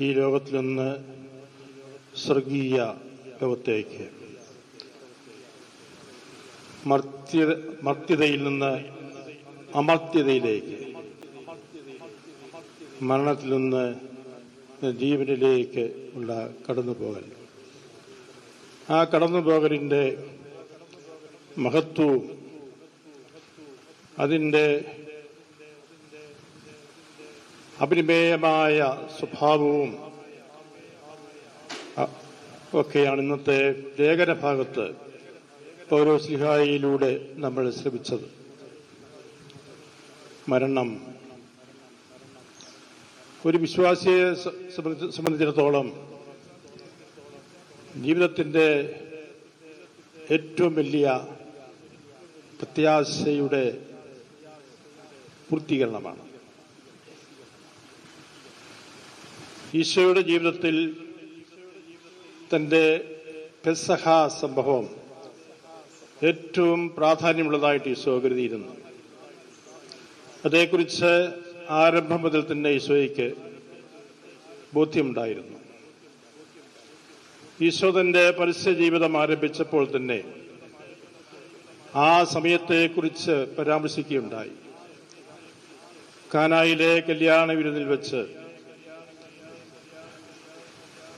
ഈ ലോകത്തിൽ നിന്ന് സ്വർഗീയ ലോകത്തേക്ക്. മർത്യ മർത്യതയിൽ നിന്ന് അമർത്യതയിലേക്ക്. മരണത്തിൽ നിന്ന് ജീവനിലേക്ക് ഉള്ള കടന്നുപോകൽ. ആ കടന്നുപോകലിന്റെ മഹത്വവും അതിന്റെ അപരിമേയമായ സ്വഭാവവും ഒക്കെയാണ് ഇന്നത്തെ ലേഖന ഭാഗത്ത് പൗരോസ്ലിഹായിലൂടെ നമ്മൾ ശ്രമിച്ചത്. മരണം. ഒരു വിശ്വാസിയെ സംബന്ധിച്ചിടത്തോളം ജീവിതത്തിന്റെ ഏറ്റവും വലിയ പ്രത്യാശയുടെ പൂർത്തീകരണമാണ്. ഈശോയുടെ ജീവിതത്തിൽ തന്റെ പെസഹ സംഭവം ഏറ്റവും പ്രാധാന്യമുള്ളതായിട്ട് ഈശോ കരുതിയിരുന്നു. അതേക്കുറിച്ച് ആരംഭം മുതൽ തന്നെ ഈശോയ്ക്ക് ബോധ്യമുണ്ടായിരുന്നു. ഈശോ തന്റെ പരസ്യ ജീവിതം ആരംഭിച്ചപ്പോൾ തന്നെ ആ സമയത്തെക്കുറിച്ച് പരാമർശിക്കുകയുണ്ടായി. കാനായിലെ കല്യാണ വിരുന്നിൽ വെച്ച്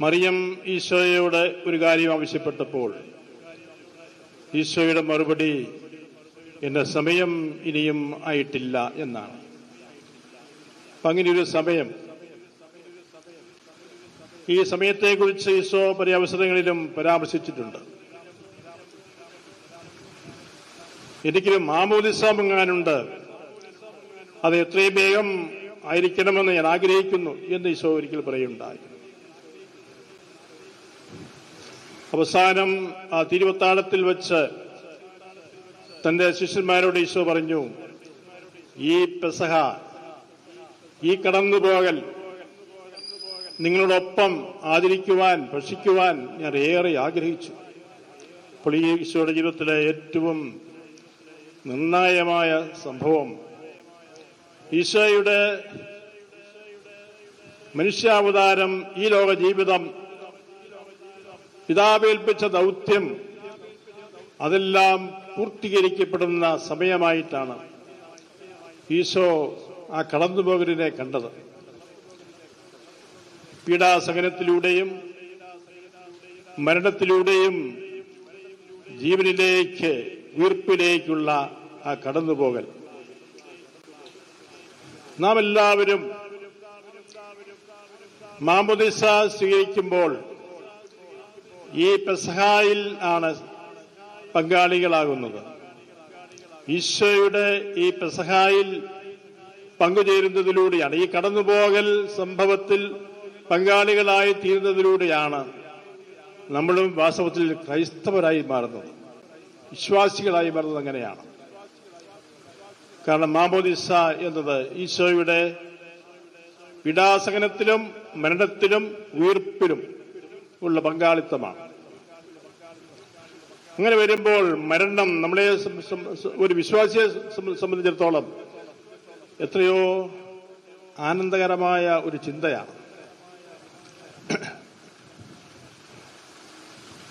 മറിയം ഈശോയോട് ഒരു കാര്യം ആവശ്യപ്പെട്ടപ്പോൾ ഈശോയുടെ മറുപടി എന്റെ സമയം ഇനിയും ആയിട്ടില്ല എന്നാണ്. അങ്ങനെ ഒരു സമയം. ഈ സമയത്തെക്കുറിച്ച് ഈശോ പല അവസരങ്ങളിലും പരാമർശിച്ചിട്ടുണ്ട്. എനിക്കൊരു മാമോദിസ മുങ്ങാനുണ്ട് അത് എത്രയും വേഗം ആയിരിക്കണമെന്ന് ഞാൻ ആഗ്രഹിക്കുന്നു എന്ന് ഈശോ ഒരിക്കൽ പറയുണ്ടായി. അവസാനം ആ തിരുവത്താഴത്തിൽ വെച്ച് തന്റെ ശിഷ്യന്മാരോട് ഈശോ പറഞ്ഞു ഈ പെസഹ ഈ കടന്നുപോകൽ നിങ്ങളോടൊപ്പം ആദരിക്കുവാൻ ഭക്ഷിക്കുവാൻ ഞാൻ ഏറെ ആഗ്രഹിച്ചു. അപ്പോൾ ഈ ഈശോയുടെ ജീവിതത്തിലെ ഏറ്റവും നിർണായകമായ സംഭവം ഈശോയുടെ മനുഷ്യാവതാരം ഈ ലോക ജീവിതം പിതാവേൽപ്പിച്ച ദൗത്യം അതെല്ലാം പൂർത്തീകരിക്കപ്പെടുന്ന സമയമായിട്ടാണ് ഈശോ ആ കടന്നുപോകലിനെ കണ്ടത്. പീഡാസഹനത്തിലൂടെയും മരണത്തിലൂടെയും ജീവനിലേക്ക് ഉയർപ്പിലേക്കുള്ള ആ കടന്നുപോകൽ. നാം എല്ലാവരും മാമുദിസ സ്വീകരിക്കുമ്പോൾ ഈ പെസഹായിൽ ആണ് പങ്കാളികളാകുന്നത്. ഈശോയുടെ ഈ പെസഹായിൽ പങ്കുചേരുന്നതിലൂടെയാണ് ഈ കടന്നുപോകൽ സംഭവത്തിൽ പങ്കാളികളായി തീരുന്നതിലൂടെയാണ് നമ്മളും വാസ്തവത്തിൽ ക്രൈസ്തവരായി മാറുന്നത് വിശ്വാസികളായി മാറുന്നത് അങ്ങനെയാണ്. കാരണം മാമോദിസ എന്നത് ഈശോയുടെ പിടാസകനത്തിലും മരണത്തിലും ഉയർപ്പിലും ഉള്ള പങ്കാളിത്തമാണ്. അങ്ങനെ വരുമ്പോൾ മരണം നമ്മളെ ഒരു വിശ്വാസിയെ സംബന്ധിച്ചിടത്തോളം എത്രയോ ആനന്ദകരമായ ഒരു ചിന്തയാണ്.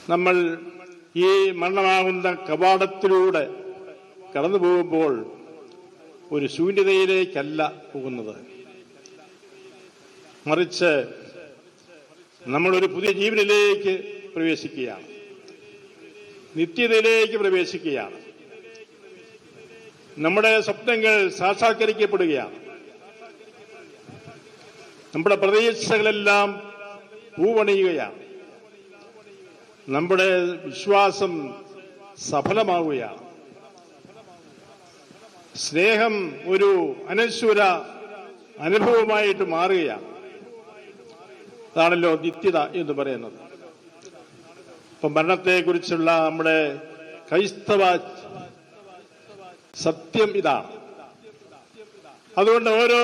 നമ്മൾ ഈ മരണമാകുന്ന കവാടത്തിലൂടെ കടന്നു പോകുമ്പോൾ ഒരു ശൂന്യതയിലേക്കല്ല പോകുന്നത്. മറിച്ച് നമ്മളൊരു പുതിയ ജീവനിലേക്ക് പ്രവേശിക്കുകയാണ്. നിത്യതയിലേക്ക് പ്രവേശിക്കുകയാണ്. നമ്മുടെ സ്വപ്നങ്ങൾ സാക്ഷാത്കരിക്കപ്പെടുകയാണ്. നമ്മുടെ പ്രതീക്ഷകളെല്ലാം പൂവണിയുകയാണ്. നമ്മുടെ വിശ്വാസം സഫലമാവുകയാണ്. സ്നേഹം ഒരു അനശ്വര അനുഭവമായിട്ട് മാറുകയാണ്. അതാണല്ലോ നിത്യത എന്ന് പറയുന്നത്. ഇപ്പൊ മരണത്തെക്കുറിച്ചുള്ള നമ്മുടെ ക്രൈസ്തവ സത്യം ഇതാണ് അതുകൊണ്ട് ഓരോ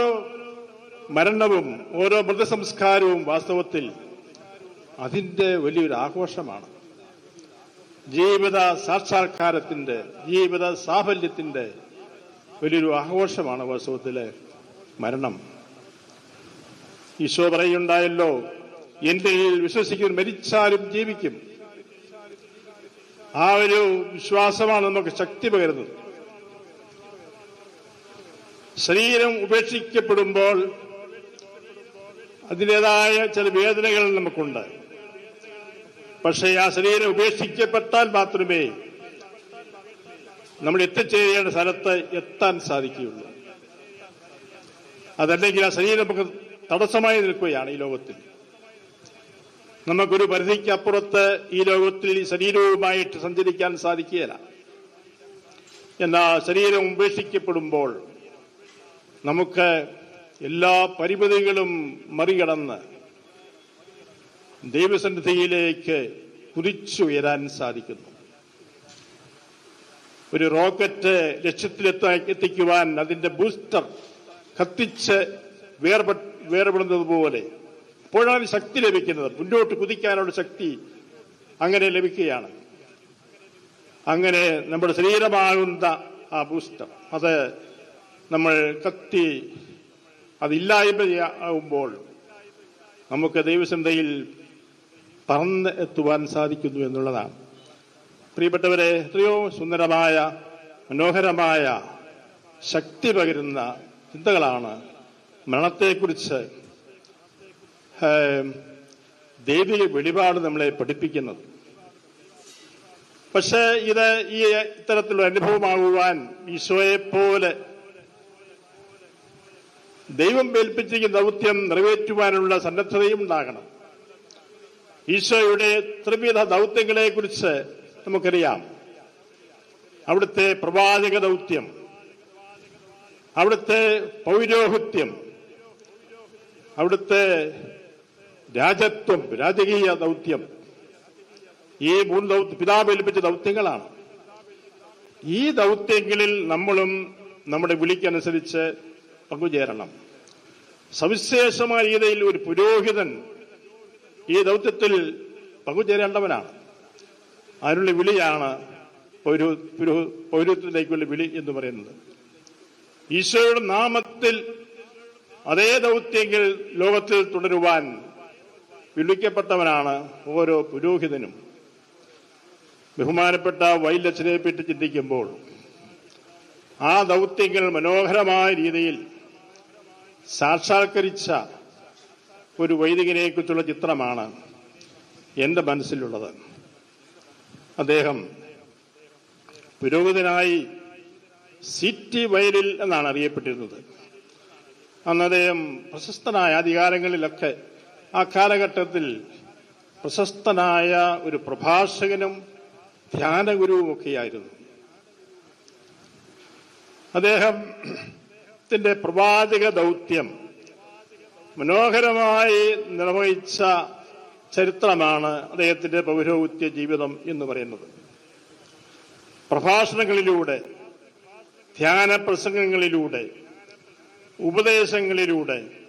മരണവും ഓരോ മൃതസംസ്കാരവും വാസ്തവത്തിൽ അതിന്റെ വലിയൊരു ആഘോഷമാണ്. ജീവിത സാക്ഷാത്കാരത്തിന്റെ ജീവിത സാഫല്യത്തിന്റെ വലിയൊരു ആഘോഷമാണ് വാസ്തവത്തിലെ മരണം. ഈശോ പറയുണ്ടായല്ലോ എന്റെ വിശ്വസിക്കുന്ന മരിച്ചാലും ജീവിക്കും. ആ ഒരു വിശ്വാസമാണ് നമുക്ക് ശക്തി പകരുന്നത് ശരീരം ഉപേക്ഷിക്കപ്പെടുമ്പോൾ അതിന്റെതായ ചില വേദനകൾ നമുക്കുണ്ട്. പക്ഷേ ആ ശരീരം ഉപേക്ഷിക്കപ്പെട്ടാൽ മാത്രമേ നമ്മൾ എത്തിച്ചേരേണ്ട സ്ഥലത്ത് എത്താൻ സാധിക്കുകയുള്ളൂ. അതല്ലെങ്കിൽ ആ ശരീരം നമുക്ക് തടസ്സമായി നിൽക്കുകയാണ് ഈ ലോകത്തിൽ. നമുക്കൊരു പരിധിക്കപ്പുറത്ത് ഈ ലോകത്തിൽ ശരീരവുമായിട്ട് സഞ്ചരിക്കാൻ സാധിക്കുകയില്ല. എന്നാൽ ശരീരം ഉപേക്ഷിക്കപ്പെടുമ്പോൾ നമുക്ക് എല്ലാ പരിമിതികളും മറികടന്ന് ദൈവസന്നിധിയിലേക്ക് കുതിച്ചുയരാൻ സാധിക്കുന്നു. ഒരു റോക്കറ്റ് ലക്ഷ്യത്തിലെത്താൻ എത്തിക്കുവാൻ അതിന്റെ ബൂസ്റ്റർ കത്തിച്ച് വേർപെ വേർപെടുന്നത് പോലെ അപ്പോഴാണ് ശക്തി ലഭിക്കുന്നത്. മുന്നോട്ട് കുതിക്കാനുള്ള ശക്തി അങ്ങനെ ലഭിക്കുകയാണ്. അങ്ങനെ നമ്മുടെ ശരീരമാകുന്ന ആ പുസ്തം അത് നമ്മൾ കത്തി അതില്ലായ്മ ആകുമ്പോൾ നമുക്ക് ദൈവസന്ധയിൽ പറന്ന് എത്തുവാൻ സാധിക്കുന്നു എന്നുള്ളതാണ്. പ്രിയപ്പെട്ടവരെ എത്രയോ സുന്ദരമായ മനോഹരമായ ശക്തി പകരുന്ന ചിന്തകളാണ് മരണത്തെക്കുറിച്ച് ദൈവിക വെളിപാട് നമ്മളെ പഠിപ്പിക്കുന്നത്. പക്ഷേ ഇത് ഈ ഇത്തരത്തിലുള്ള അനുഭവമാകുവാൻ പോലെ ദൈവം ഏൽപ്പിച്ചിരിക്കുന്ന ദൗത്യം നിറവേറ്റുവാനുള്ള സന്നദ്ധതയും ഉണ്ടാകണം. ഈശോയുടെ ത്രിവിധ ദൗത്യങ്ങളെ കുറിച്ച് നമുക്കറിയാം. അവിടുത്തെ പ്രവാചക ദൗത്യം അവിടുത്തെ പൗരോഹിത്യം അവിടുത്തെ രാജത്വം രാജകീയ ദൗത്യം. ഈ മൂന്ന് ദൗത്യ പിതാവ് ഏൽപ്പിച്ച ദൗത്യങ്ങളാണ്. ഈ ദൗത്യങ്ങളിൽ നമ്മളും നമ്മുടെ വിളിക്കനുസരിച്ച് പങ്കുചേരണം. സവിശേഷമായ രീതിയിൽ ഒരു പുരോഹിതൻ ഈ ദൗത്യത്തിൽ പങ്കുചേരേണ്ടവനാണ്. അതിനുള്ള വിളിയാണ് പൗരോ പുരോ- പൗരത്വത്തിലേക്കുള്ള വിളി എന്ന് പറയുന്നത്. ഈശോയുടെ നാമത്തിൽ അതേ ദൗത്യങ്ങൾ ലോകത്തിൽ തുടരുവാൻ വിളിക്കപ്പെട്ടവനാണ് ഓരോ പുരോഹിതനും. ബഹുമാനപ്പെട്ട വൈലച്ചനെ പറ്റി ചിന്തിക്കുമ്പോൾ ആ ദൗത്യങ്ങൾ മനോഹരമായ രീതിയിൽ സാക്ഷാത്കരിച്ച ഒരു വൈദികനെ കുറിച്ചുള്ള ചിത്രമാണ് എന്റെ മനസ്സിലുള്ളത്. അദ്ദേഹം പുരോഹിതനായി സിറ്റി വയലിൽ എന്നാണ് അറിയപ്പെട്ടിരുന്നത്. അന്ന് അദ്ദേഹം പ്രശസ്തനായ അധികാരങ്ങളിലൊക്കെ ആ കാലഘട്ടത്തിൽ പ്രശസ്തനായ ഒരു പ്രഭാഷകനും ധ്യാനഗുരുവുമൊക്കെയായിരുന്നു. അദ്ദേഹത്തിന്റെ പ്രവാചക ദൗത്യം മനോഹരമായി നിർവഹിച്ച ചരിത്രമാണ് അദ്ദേഹത്തിന്റെ പൗരോഹിത്യ ജീവിതം എന്ന് പറയുന്നത്. പ്രഭാഷണങ്ങളിലൂടെ ധ്യാന പ്രസംഗങ്ങളിലൂടെ ഉപദേശങ്ങളിലൂടെ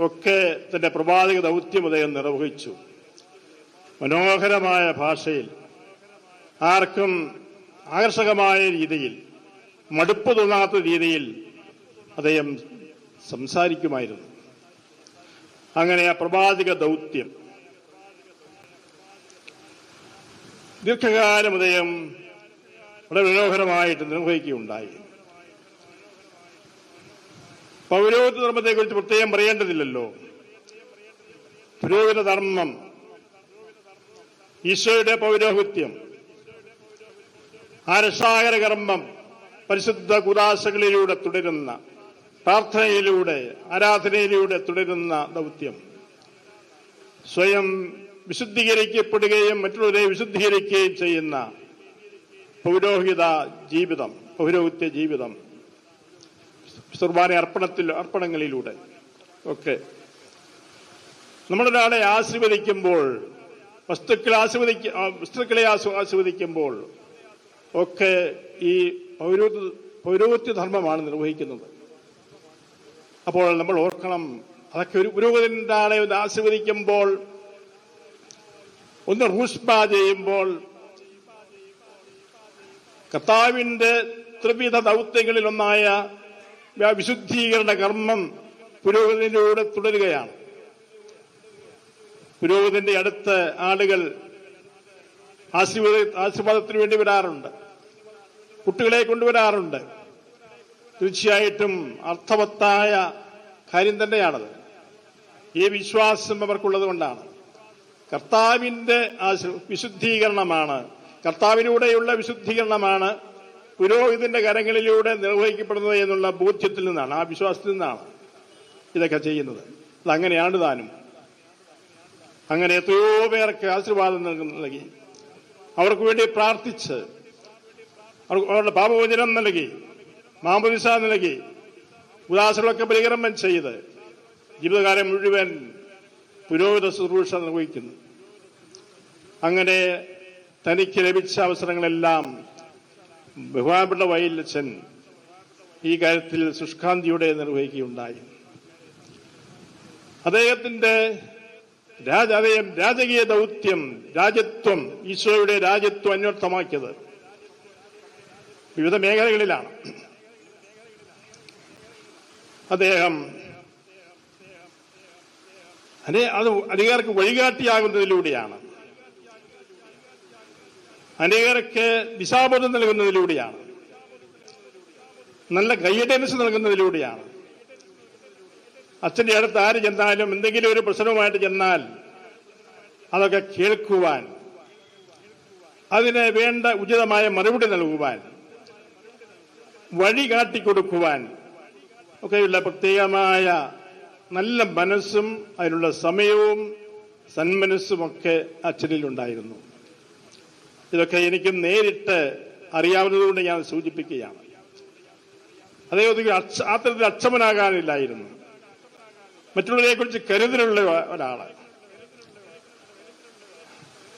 ഒക്കെ തന്റെ പ്രവാചക ദൗത്യം അദ്ദേഹം നിർവഹിച്ചു. മനോഹരമായ ഭാഷയിൽ ആർക്കും ആകർഷകമായ രീതിയിൽ മടുപ്പ് തോന്നാത്ത രീതിയിൽ അദ്ദേഹം സംസാരിക്കുമായിരുന്നു. അങ്ങനെ ആ പ്രവാചക ദൗത്യം. ദീർഘകാലം അദ്ദേഹം വളരെ മനോഹരമായിട്ട് നിർവഹിക്കുകയുണ്ടായി. പൗരോഹിത ധർമ്മത്തെക്കുറിച്ച് പ്രത്യേകം പറയേണ്ടതില്ലല്ലോ. പുരോഹിത ധർമ്മം. ഈശോയുടെ പൗരോഹിത്യം. ആ രക്ഷാകര കർമ്മം. പരിശുദ്ധ കുദാശകളിലൂടെ തുടരുന്ന പ്രാർത്ഥനയിലൂടെ ആരാധനയിലൂടെ തുടരുന്ന ദൗത്യം. സ്വയം വിശുദ്ധീകരിക്കപ്പെടുകയും മറ്റുള്ളവരെ വിശുദ്ധീകരിക്കുകയും ചെയ്യുന്ന പൗരോഹിത ജീവിതം പൗരോഹിത്യ ജീവിതം. കുർബാന അർപ്പണത്തിൽ അർപ്പണങ്ങളിലൂടെ. ഒക്കെ നമ്മളൊരാളെ ആസ്വദിക്കുമ്പോൾ വസ്തുക്കളെ ആസ്വദിക്ക വസ്തുക്കളെ ആസ്വദിക്കുമ്പോൾ ഒക്കെ ഈ പൗരോത്യ ധർമ്മമാണ് നിർവഹിക്കുന്നത്. അപ്പോൾ നമ്മൾ ഓർക്കണം അതൊക്കെ ഒരു പുരോഗതിന്റെ ആളെ ഒന്ന് ആസ്വദിക്കുമ്പോൾ ഒന്ന് റൂഷ്മ ചെയ്യുമ്പോൾ കർത്താവിന്റെ ത്രിവിധ ആ വിശുദ്ധീകരണ കർമ്മം പുരോഗതിയിലൂടെ തുടരുകയാണ്. പുരോഗതിന്റെ അടുത്ത് ആളുകൾ ആശീർവാദ ആശീർവാദത്തിന് വേണ്ടി വരാറുണ്ട്. കുട്ടികളെ കൊണ്ടുവരാറുണ്ട്. തീർച്ചയായിട്ടും അർത്ഥവത്തായ കാര്യം തന്നെയാണത്. ഈ വിശ്വാസം അവർക്കുള്ളത് കൊണ്ടാണ്. കർത്താവിന്റെ വിശുദ്ധീകരണമാണ്. കർത്താവിലൂടെയുള്ള വിശുദ്ധീകരണമാണ് പുരോഹിതന്റെ കരങ്ങളിലൂടെ നിർവഹിക്കപ്പെടുന്നത് എന്നുള്ള ബോധ്യത്തിൽ നിന്നാണ് ആ വിശ്വാസത്തിൽ നിന്നാണ് ഇതൊക്കെ ചെയ്യുന്നത്. അതങ്ങനെയാണ് താനും. അങ്ങനെ എത്രയോ പേർക്ക് ആശീർവാദം നൽകി. അവർക്ക് വേണ്ടി പ്രാർത്ഥിച്ച് അവരുടെ പാപവചനം നൽകി മാമദിസ നൽകി ഉദാസകളൊക്കെ പരികർമ്മം ചെയ്ത് ജീവിതകാലം മുഴുവൻ പുരോഹിത ശുശ്രൂഷ നിർവഹിക്കുന്നു. അങ്ങനെ തനിക്ക് ലഭിച്ച അവസരങ്ങളെല്ലാം ബഹുമാനപ്പെട്ട വൈലച്ചൻ ഈ കാര്യത്തിൽ സുഷ്കാന്തിയുടെ നിർവഹിക്കുകയുണ്ടായി. അദ്ദേഹത്തിന്റെ രാജ അദ്ദേഹം രാജകീയ ദൗത്യം രാജ്യത്വം ഈശോയുടെ രാജ്യത്വം അന്വർത്ഥമാക്കിയത് വിവിധ മേഖലകളിലാണ്. അദ്ദേഹം അതെ അധികാർക്ക് വഴികാട്ടിയാകുന്നതിലൂടെയാണ്. അനേകർക്ക് ദിശാബോധം നൽകുന്നതിലൂടെയാണ്. നല്ല ഗൈഡൻസ് നൽകുന്നതിലൂടെയാണ്. അച്ഛന്റെ അടുത്ത് ആര് ചെന്നാലും എന്തെങ്കിലും ഒരു പ്രശ്നവുമായിട്ട് ചെന്നാൽ അതൊക്കെ കേൾക്കുവാൻ അതിന് വേണ്ട ഉചിതമായ മറുപടി നൽകുവാൻ വഴി കാട്ടിക്കൊടുക്കുവാൻ ഒക്കെയുള്ള പ്രത്യേകമായ നല്ല മനസ്സും അതിനുള്ള സമയവും സന്മനസ്സുമൊക്കെ അച്ഛനിലുണ്ടായിരുന്നു. ഇതൊക്കെ എനിക്ക് നേരിട്ട് അറിയാവുന്നതുകൊണ്ട് ഞാൻ സൂചിപ്പിക്കുകയാണ്. അച്ഛ അത്തരത്തിൽ അക്ഷമനാകാനില്ലായിരുന്നു. മറ്റുള്ളവരെ കുറിച്ച് കരുതലുള്ള ഒരാൾ.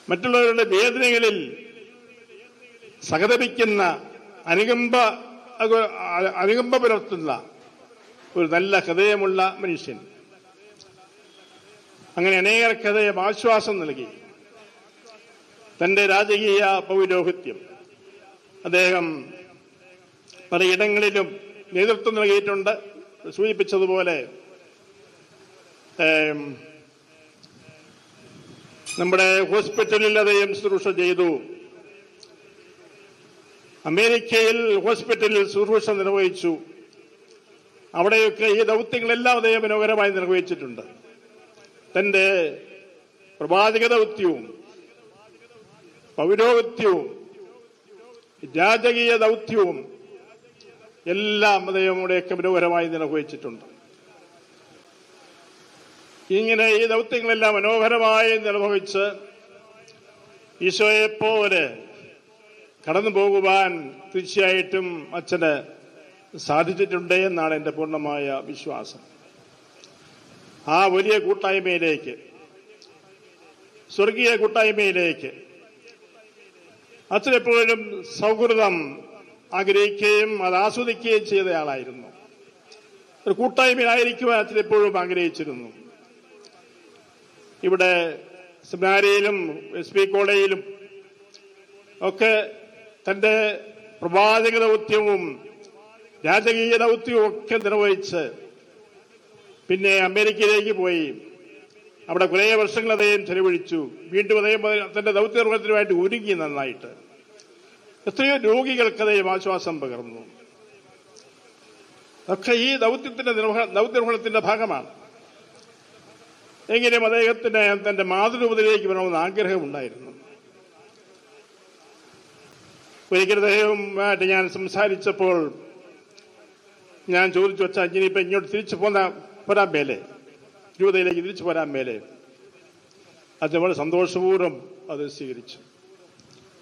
മറ്റുള്ളവരുടെ വേദനകളിൽ സഹതപിക്കുന്ന അനുകമ്പ അനുകമ്പ പുലർത്തുന്ന ഒരു നല്ല ഹൃദയമുള്ള മനുഷ്യൻ. അങ്ങനെ അനേകർക്ക് ഹൃദയം ആശ്വാസം നൽകി. തന്റെ രാജകീയ പൗരോഹിത്യം. അദ്ദേഹം പലയിടങ്ങളിലും നേതൃത്വം നൽകിയിട്ടുണ്ട്. സൂചിപ്പിച്ചതുപോലെ നമ്മുടെ ഹോസ്പിറ്റലിൽ അദ്ദേഹം ശുശ്രൂഷ ചെയ്തു. അമേരിക്കയിൽ ഹോസ്പിറ്റലിൽ ശുശ്രൂഷ നിർവഹിച്ചു. അവിടെയൊക്കെ ഈ ദൗത്യങ്ങളെല്ലാം അദ്ദേഹം മനോഹരമായി നിർവഹിച്ചിട്ടുണ്ട്. തന്റെ പ്രവാചക ദൗത്യവും പൗരോഹിത്യവും രാജകീയ ദൗത്യവും എല്ലാം അദ്ദേഹം അവിടെയൊക്കെ മനോഹരമായി നിർവഹിച്ചിട്ടുണ്ട്. ഇങ്ങനെ ഈ ദൗത്യങ്ങളെല്ലാം മനോഹരമായി നിർവഹിച്ച് ഈശോയെപ്പോലെ പോലെ കടന്നു പോകുവാൻ തീർച്ചയായിട്ടും അച്ഛന് സാധിച്ചിട്ടുണ്ട് എന്നാണ് എന്റെ പൂർണമായ വിശ്വാസം. ആ വലിയ കൂട്ടായ്മയിലേക്ക് സ്വർഗീയ കൂട്ടായ്മയിലേക്ക് അച്ഛനെപ്പോഴും സൗഹൃദം ആഗ്രഹിക്കുകയും അത് ആസ്വദിക്കുകയും ചെയ്തയാളായിരുന്നു. ഒരു കൂട്ടായ്മയിലായിരിക്കുവാൻ അച്ഛനെപ്പോഴും ആഗ്രഹിച്ചിരുന്നു. ഇവിടെ സെമിനാരിയിലും എസ് പി കോളേജിലും ഒക്കെ തന്റെ പ്രവാചക ദൗത്യവും രാജകീയ ദൗത്യവും ഒക്കെ നിർവഹിച്ച് പിന്നെ അമേരിക്കയിലേക്ക് പോയി. അവിടെ കുറേ വർഷങ്ങൾ അദ്ദേഹം ചെലവഴിച്ചു. വീണ്ടും അദ്ദേഹം തന്റെ ദൗത്യ നിർവഹണത്തിനുമായിട്ട് ഒരുങ്ങി നന്നായിട്ട്. എത്രയോ രോഗികൾക്ക് അതേ ആശ്വാസം പകർന്നു. ഒക്കെ ഈ ദൗത്യത്തിന്റെ ദൗത്യനിർവഹണത്തിന്റെ ഭാഗമാണ്. എങ്കിലും അദ്ദേഹത്തിന് തന്റെ മാതൃരൂപതയിലേക്ക് വരണമെന്ന് ആഗ്രഹമുണ്ടായിരുന്നു. ഒരിക്കൽ അദ്ദേഹവുമായിട്ട് ഞാൻ സംസാരിച്ചപ്പോൾ ഞാൻ ചോദിച്ചു വെച്ചാൽ ഇനിയിപ്പോ ഇങ്ങോട്ട് തിരിച്ചു പോന്ന പോരാൻ മേലെ? രൂപതയിലേക്ക് തിരിച്ചു പോരാൻ മേലെ? അത് സന്തോഷപൂർവം അത് സ്വീകരിച്ചു.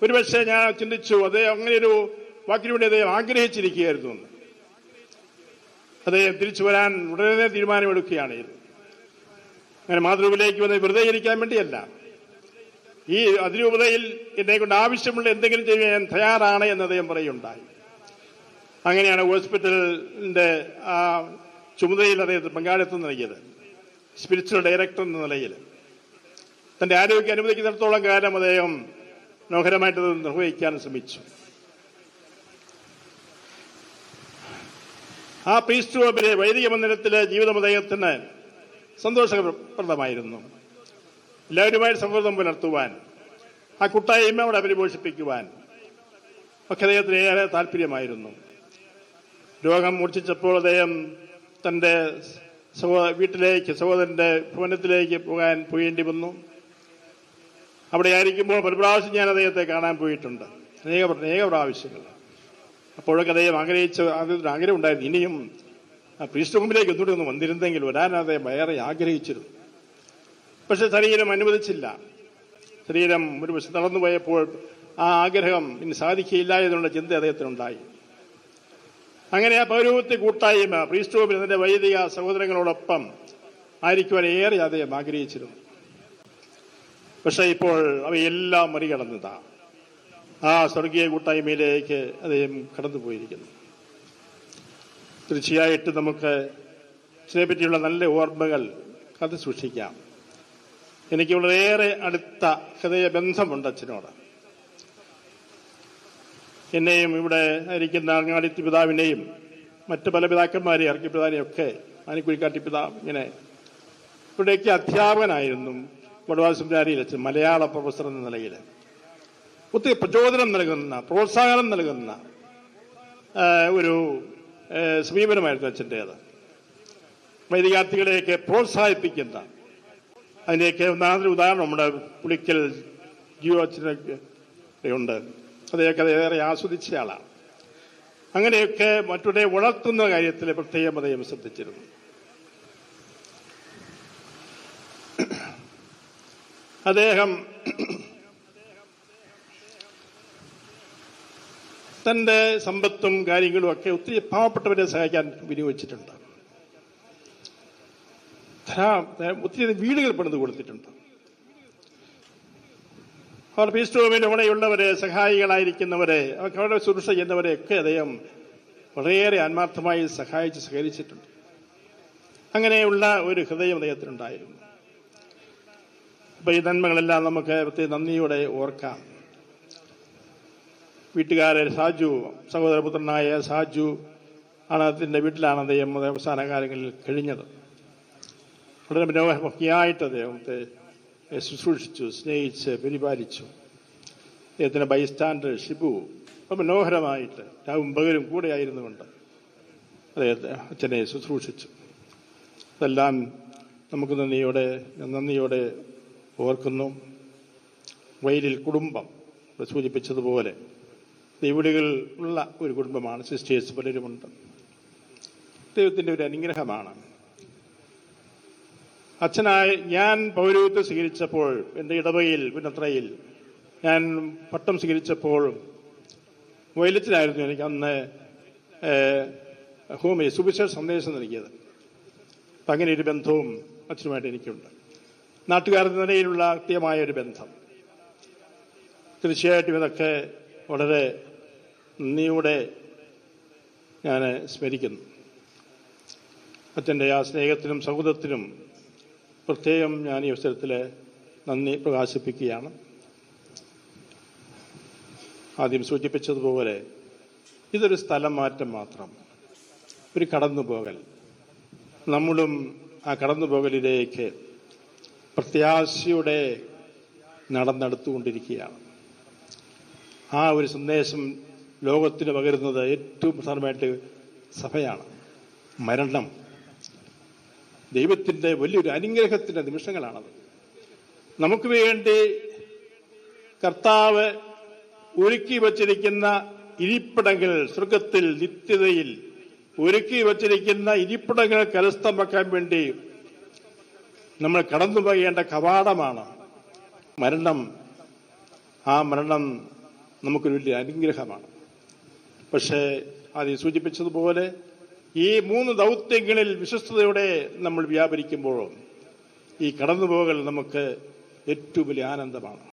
ഒരുപക്ഷെ ഞാൻ ചിന്തിച്ചു അദ്ദേഹം അങ്ങനെയൊരു ഒരു വേണ്ടി അദ്ദേഹം ആഗ്രഹിച്ചിരിക്കുകയായിരുന്നു അദ്ദേഹം തിരിച്ചു വരാൻ ഉടനെ തീരുമാനമെടുക്കുകയാണ് ഇത് അങ്ങനെ മാതൃഭൂമിയിലേക്ക് വന്ന് വെറുതെ ഇരിക്കാൻ വേണ്ടിയല്ല. ഈ അതിരൂപതയിൽ എന്നെ കൊണ്ട് ആവശ്യമുള്ള എന്തെങ്കിലും ചെയ്യാൻ ഞാൻ തയ്യാറാണ് എന്ന് അദ്ദേഹം പറയുണ്ടായി അങ്ങനെയാണ് ഹോസ്പിറ്റലിന്റെ ആ ചുമതലയിൽ അദ്ദേഹത്തിന് പങ്കാളിത്തം നൽകിയത്. സ്പിരിച്വൽ ഡയറക്ടർ എന്ന നിലയിൽ. തന്റെ ആരോഗ്യം അനുവദിക്കുന്നിടത്തോളം കാലം അദ്ദേഹം മനോഹരമായിട്ട് അത് നിർവഹിക്കാൻ ശ്രമിച്ചു. ആ പ്രീസ്റ്റ് ഹോമിലെ വൈദിക മന്ദിരത്തിലെ ജീവിതം അദ്ദേഹത്തിന് സന്തോഷപ്രദമായിരുന്നു. എല്ലാവരുമായി സൗഹൃദം പുലർത്തുവാൻ ആ കൂട്ടായ്മ അവിടെ പരിപോഷിപ്പിക്കുവാൻ ഒക്കെ അദ്ദേഹത്തിന് ഏറെ താല്പര്യമായിരുന്നു. രോഗം മൂർച്ഛിച്ചപ്പോൾ അദ്ദേഹം തന്റെ സഹോ വീട്ടിലേക്ക് സഹോദരന്റെ ഭവനത്തിലേക്ക് പോകാൻ പോയേണ്ടി വന്നു. അവിടെ ആയിരിക്കുമ്പോൾ പല പ്രാവശ്യം ഞാൻ അദ്ദേഹത്തെ കാണാൻ പോയിട്ടുണ്ട്. അനേക അനേക പ്രാവശ്യങ്ങൾ. അപ്പോഴൊക്കെ അദ്ദേഹം ആഗ്രഹിച്ച അദ്ദേഹത്തിന് ആഗ്രഹം ഉണ്ടായിരുന്നു. ഇനിയും പ്രീസ്റ്റ് മുമ്പിലേക്ക് എന്തുകൊണ്ട് ഒന്ന് വന്നിരുന്നെങ്കിൽ വരാൻ അദ്ദേഹം വേറെ ആഗ്രഹിച്ചിരുന്നു. പക്ഷെ ശരീരം അനുവദിച്ചില്ല. ശരീരം ഒരു പക്ഷെ തളർന്നു പോയപ്പോൾ ആ ആഗ്രഹം ഇനി സാധിക്കില്ല എന്നുള്ള ചിന്ത അദ്ദേഹത്തിനുണ്ടായി. അങ്ങനെ ആ പൗരവത്യ കൂട്ടായ്മ പ്രീസ്റ്റോമിൽ തന്റെ വൈദിക സഹോദരങ്ങളോടൊപ്പം ആയിരിക്കുവാൻ ഏറെ അദ്ദേഹം ആഗ്രഹിച്ചിരുന്നു. പക്ഷെ ഇപ്പോൾ അവയെല്ലാം മറികടന്നതാ. ആ സ്വർഗീയ കൂട്ടായ്മയിലേക്ക് അദ്ദേഹം കടന്നുപോയിരിക്കുന്നു. തീർച്ചയായിട്ടും നമുക്ക് ഇതിനെപ്പറ്റിയുള്ള നല്ല ഓർമ്മകൾ കഥ സൂക്ഷിക്കാം. എനിക്ക് വളരെയേറെ അടുത്ത ഹൃദയബന്ധമുണ്ട് അച്ഛനോട്. എന്നെയും ഇവിടെ ഇരിക്കുന്ന അങ്ങാടിത്തി പിതാവിനെയും മറ്റു പല പിതാക്കന്മാരെയും ഇറക്കി പിതാവിനെയൊക്കെ ആനിക്കുഴിക്കാട്ടി പിതാവ് ഇങ്ങനെ ഇവിടേക്ക് അധ്യാപകനായിരുന്നു. വടവാസംചാരിയിൽ വെച്ച് മലയാള പ്രൊഫസർ എന്ന നിലയിൽ ഒത്തിരി പ്രചോദനം നൽകുന്ന പ്രോത്സാഹനം നൽകുന്ന ഒരു സമീപനമായിരുന്നു അച്ഛന്റേത്. വൈദികാർത്ഥികളെയൊക്കെ പ്രോത്സാഹിപ്പിക്കുന്ന അതിന്റെയൊക്കെ ഒന്നാമതൊരു ഉദാഹരണം നമ്മുടെ പുളിക്കൽ ജിയോ അച്ഛനൊക്കെ ഉണ്ട്. അദ്ദേഹം ഏറെ ആസ്വദിച്ച ആളാണ്. അങ്ങനെയൊക്കെ മറ്റുള്ളവരെ വളർത്തുന്ന കാര്യത്തിൽ പ്രത്യേകം അദ്ദേഹം ശ്രദ്ധിച്ചിരുന്നു. അദ്ദേഹം തന്റെ സമ്പത്തും കാര്യങ്ങളും ഒക്കെ ഒത്തിരി പാവപ്പെട്ടവരെ സഹായിക്കാൻ വിനിയോഗിച്ചിട്ടുണ്ട്. ഒത്തിരി വീടുകൾ പണിത് കൊടുത്തിട്ടുണ്ട്. അവർ പീസ് റൂമിൽ ഇവിടെയുള്ളവരെ സഹായികളായിരിക്കുന്നവരെ അവരുടെ ശുശ്രൂഷ ചെയ്യുന്നവരെ ഒക്കെ അദ്ദേഹം വളരെയേറെ ആത്മാർത്ഥമായി സഹായിച്ച് സഹകരിച്ചിട്ടുണ്ട്. അങ്ങനെയുള്ള ഒരു ഹൃദയം അദ്ദേഹത്തിനുണ്ടായിരുന്നു. അപ്പൊ ഈ നന്മകളെല്ലാം നമുക്ക് പ്രത്യേക നന്ദിയോടെ ഓർക്കാം. വീട്ടുകാരെ സാജു സഹോദരപുത്രനായ സാജു ആണ് അതിന്റെ വീട്ടിലാണ് അദ്ദേഹം അവസാന കാലങ്ങളിൽ കഴിഞ്ഞത്. വളരെ മനോഹരമൊക്കെയായിട്ട് അദ്ദേഹത്തെ ശുശ്രൂഷിച്ചു സ്നേഹിച്ച് പരിപാലിച്ചു. അദ്ദേഹത്തിന്റെ ബൈസ്റ്റാൻഡർ ഷിബു മനോഹരമായിട്ട് രാവും പകലും കൂടെ ആയിരുന്നുകൊണ്ട് അദ്ദേഹത്തെ അച്ഛനെ ശുശ്രൂഷിച്ചു. അതെല്ലാം നമുക്ക് നന്ദിയോടെ നന്ദിയോടെ ഓർക്കുന്നു. വയലിൽ കുടുംബം സൂചിപ്പിച്ചതുപോലെ ദൈവടികൾ ഉള്ള ഒരു കുടുംബമാണ് സിസ്റ്റേഴ്സ് പലരുമുണ്ട്. ദൈവത്തിന്റെ ഒരു അനുഗ്രഹമാണ്. അച്ഛനായി ഞാൻ പൗരത്വം സ്വീകരിച്ചപ്പോൾ എന്റെ ഇടവയിൽ പിന്നത്രയിൽ ഞാൻ പട്ടം സ്വീകരിച്ചപ്പോൾ വയലത്തിലായിരുന്നു എനിക്ക് അന്ന് ഹോമി സുവിശേഷ സന്ദേശം നൽകിയത്. അങ്ങനെ ഒരു ബന്ധവും അച്ഛനുമായിട്ട് എനിക്കുണ്ട്. നാട്ടുകാരുടെ നിലയിലുള്ള കൃത്യമായ ഒരു ബന്ധം. തീർച്ചയായിട്ടും ഇതൊക്കെ വളരെ നന്ദിയോടെ ഞാൻ സ്മരിക്കുന്നു. അച്ഛന്റെ ആ സ്നേഹത്തിനും സൗഹൃദത്തിനും പ്രത്യേകം ഞാൻ ഈ അവസരത്തിൽ നന്ദി പ്രകാശിപ്പിക്കുകയാണ്. ആദ്യം സൂചിപ്പിച്ചതുപോലെ ഇതൊരു സ്ഥലം മാറ്റം മാത്രം. ഒരു കടന്നുപോകൽ. നമ്മളും ആ കടന്നുപോകലിലേക്ക് പ്രത്യാശയുടെ നടന്നെടുത്തുകൊണ്ടിരിക്കുകയാണ് ആ ഒരു സന്ദേശം ലോകത്തിന് പകരുന്നത് ഏറ്റവും പ്രധാനമായിട്ട് സഭയാണ്. മരണം. ദൈവത്തിന്റെ വലിയൊരു അനുഗ്രഹത്തിന്റെ നിമിഷങ്ങളാണത്. നമുക്ക് വേണ്ടി കർത്താവ് ഒരുക്കി വച്ചിരിക്കുന്ന ഇരിപ്പിടങ്ങൾ സ്വർഗത്തിൽ നിത്യതയിൽ ഒരുക്കി വച്ചിരിക്കുന്ന ഇരിപ്പിടങ്ങൾ കരസ്ഥമാക്കാൻ വേണ്ടി നമ്മൾ കടന്നു പോകേണ്ട കവാടമാണ്. മരണം ആ മരണം നമുക്കൊരു വലിയ അനുഗ്രഹമാണ്. പക്ഷേ അത് സൂചിപ്പിച്ചതുപോലെ ഈ മൂന്ന് ദൗത്യങ്ങളിൽ വിശ്വസ്തയോടെ നമ്മൾ വ്യാപരിക്കുമ്പോഴും ഈ കടന്നുപോകൽ നമുക്ക് ഏറ്റവും വലിയ ആനന്ദമാണ്.